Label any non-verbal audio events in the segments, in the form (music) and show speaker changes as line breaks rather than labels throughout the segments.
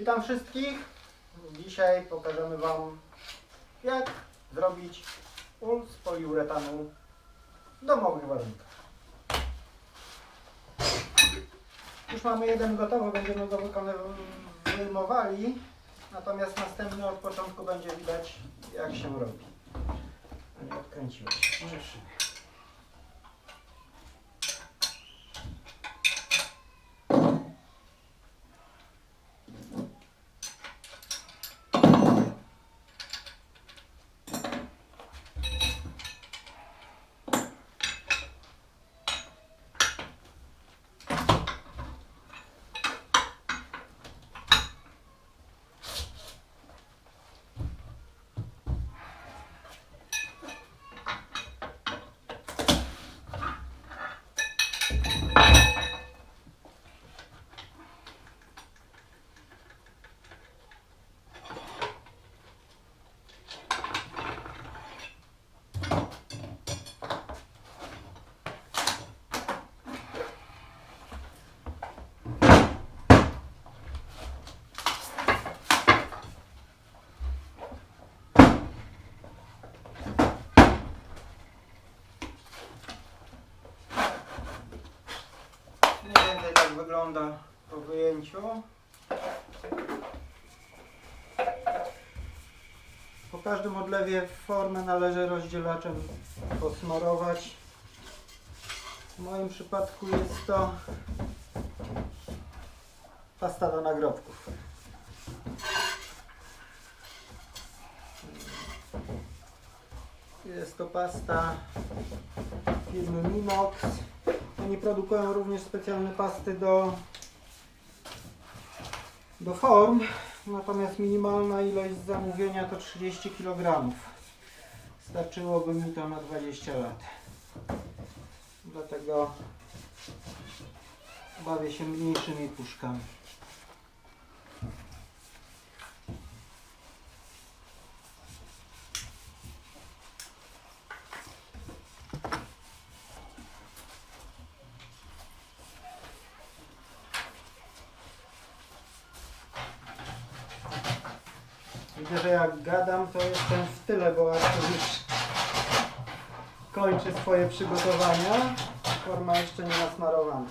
Witam wszystkich. Dzisiaj pokażemy Wam jak zrobić ul z poliuretanu w domowych warunkach. Już mamy jeden gotowy, będziemy go wyjmowali. Natomiast następny od początku będzie widać jak się robi. Nie odkręciło się. Może szyję. Mniej więcej tak wygląda po wyjęciu. Po każdym odlewie formę należy rozdzielaczem posmarować. W moim przypadku jest to pasta do nagrobków. Jest to pasta firmy Minox. Oni produkują również specjalne pasty do, do form, natomiast minimalna ilość zamówienia to 30 kg. Starczyłoby mi to na 20 lat. Dlatego bawię się mniejszymi puszkami. Widzę, że jak gadam, to jestem w tyle, bo Artur już swoje przygotowania. Forma jeszcze nie nasmarowana.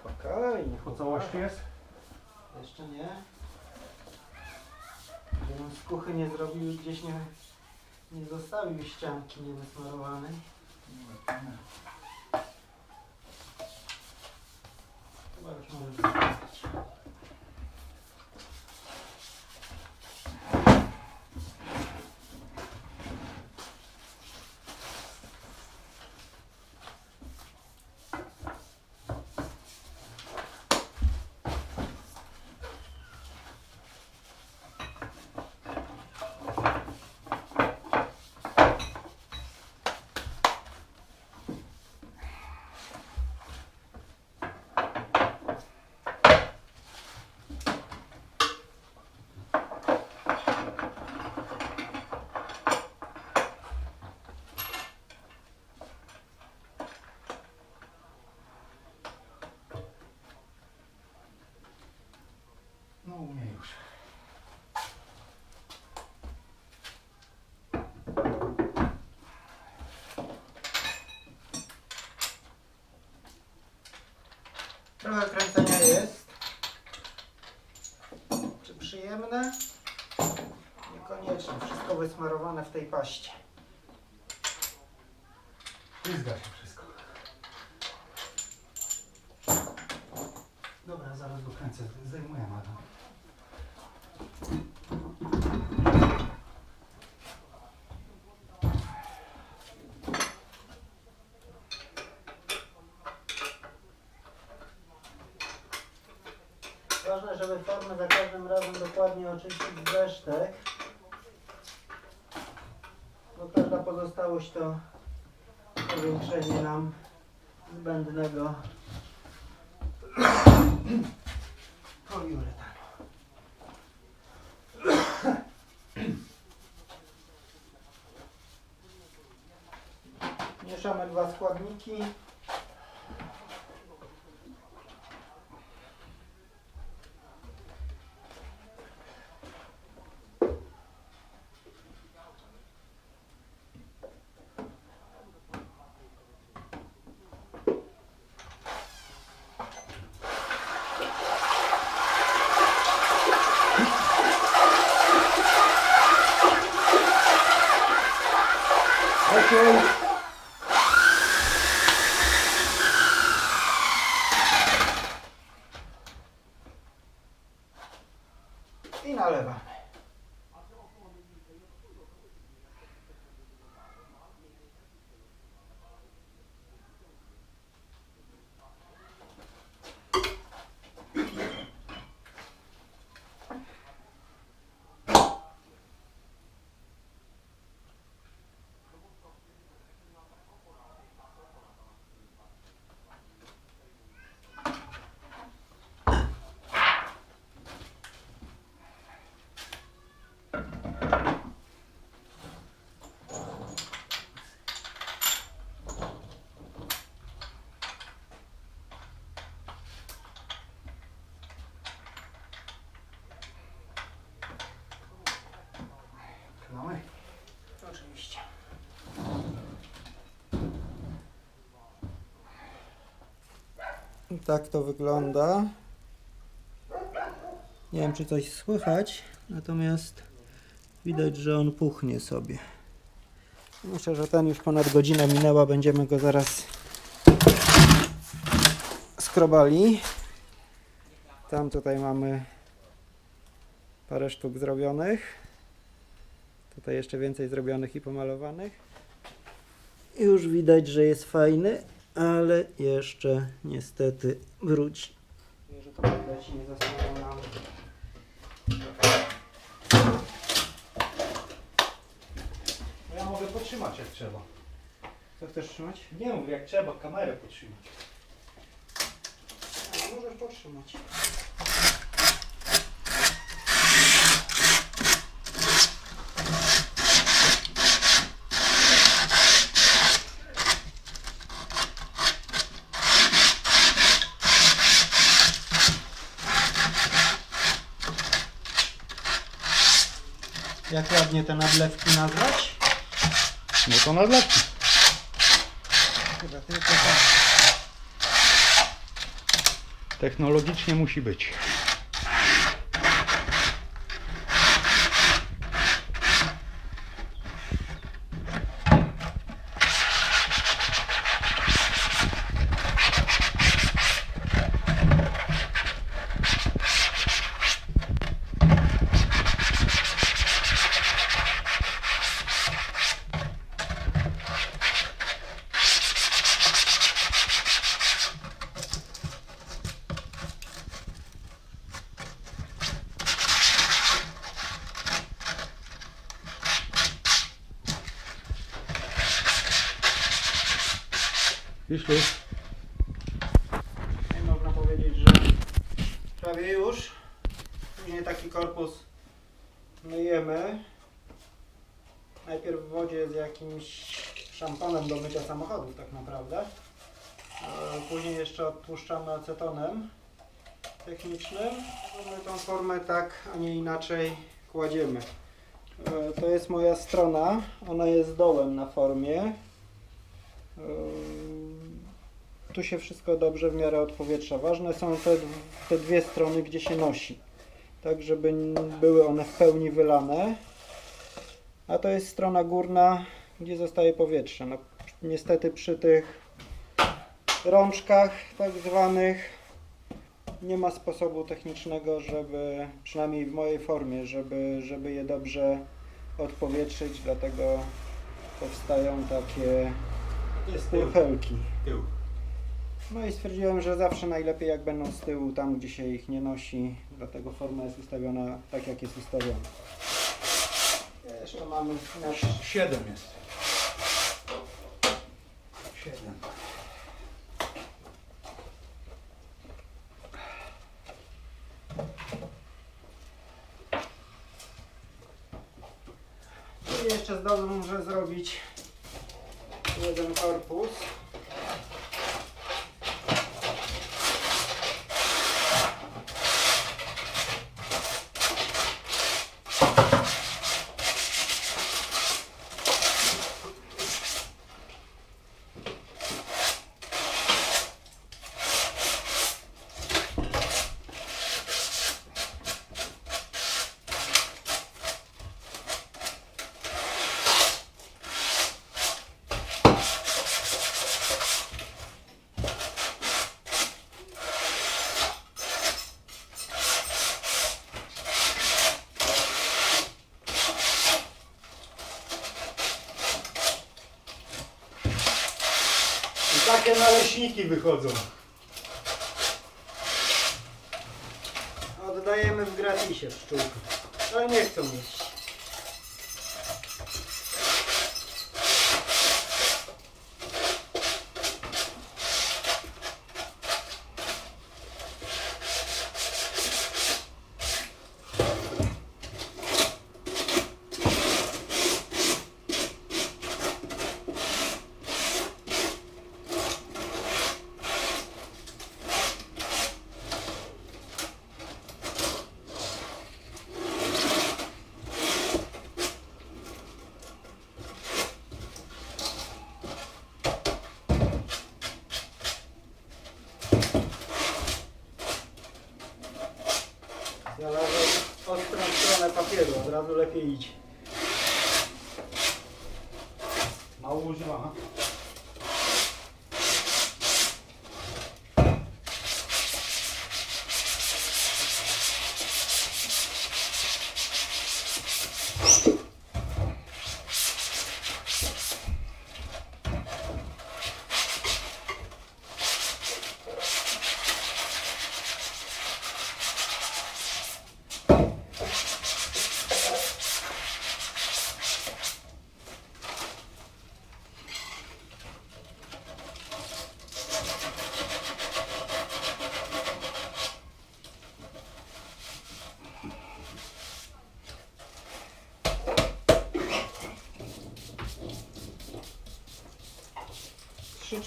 Spokojnie.
Po całości jest?
Jeszcze nie. Żebym z kuchy nie zrobił gdzieś nie, nie zostawił ścianki niewysmarowanej. Chyba już wystarczyć.
No u mnie już.
Trochę kręcenia jest. Czy przyjemne? Wszystko wysmarowane w tej paście.
Ślizga się wszystko. Dobra, zaraz go kręcę. Zdejmuję madam.
Ważne, żeby formę za każdym razem dokładnie oczyścić z resztek. Bo każda pozostałość to powiększenie nam zbędnego (clears throat) poliuretanu. (clears throat) Mieszamy dwa składniki. Okej. I nalewamy.
Mamy?
Oczywiście. Tak to wygląda. Nie wiem, czy coś słychać, natomiast widać, że on puchnie sobie. Myślę, że ten już ponad godzinę minęła, będziemy go zaraz skrobali. Tam tutaj mamy parę sztuk zrobionych. Tutaj jeszcze więcej zrobionych i pomalowanych. Już widać, że jest fajny, ale jeszcze niestety wróci. Że to widać nie zasłania nam.
No ja mogę potrzymać jak trzeba.
Co chcesz trzymać?
Nie mów jak trzeba, kamerę potrzymać.
Możesz potrzymać. Jak ładnie te nadlewki nazwać?
No to nadlewki.
Chyba tylko tak.
Technologicznie musi być. Wyszło.
I można powiedzieć, że prawie już. Później taki korpus myjemy. Najpierw w wodzie z jakimś szamponem do mycia samochodów tak naprawdę. E, Później jeszcze odtłuszczamy acetonem technicznym. My tą formę tak, a nie inaczej kładziemy. E, To jest moja strona. Ona jest dołem na formie. Tu się wszystko dobrze w miarę odpowietrza. Ważne są te, te dwie strony, gdzie się nosi, tak żeby były one w pełni wylane. A to jest strona górna, gdzie zostaje powietrze. No, niestety przy tych rączkach tak zwanych nie ma sposobu technicznego, żeby, przynajmniej w mojej formie, żeby, żeby je dobrze odpowietrzyć, dlatego powstają takie
Jest.
No i stwierdziłem, że zawsze najlepiej jak będą z tyłu, tam gdzie się ich nie nosi, dlatego forma jest ustawiona tak jak jest ustawiona. Jeszcze mamy nasz...
7 jest. 7.
I jeszcze zdążę zrobić jeden korpus.
Naleśniki wychodzą.
Oddajemy w gratisie pszczółkę. Ale nie chcą jeść. 毛乌
是吧？
哈。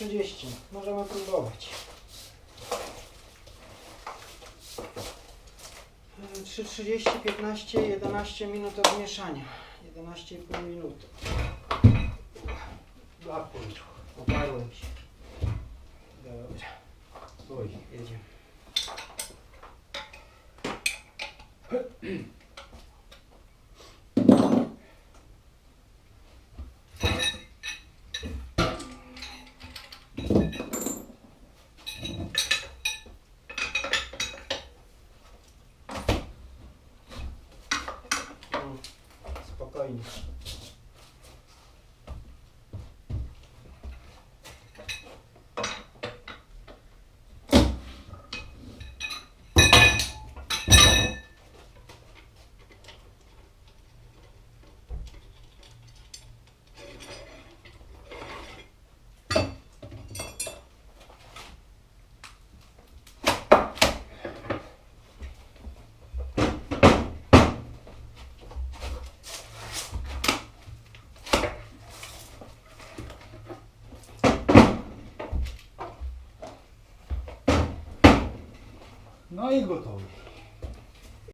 30. Możemy próbować. 3.30, 15, 11 minut od mieszania. 11,5 minuty.
Blakłem
oparłem się. Dobra. Oj, jedziemy.
No i gotowy.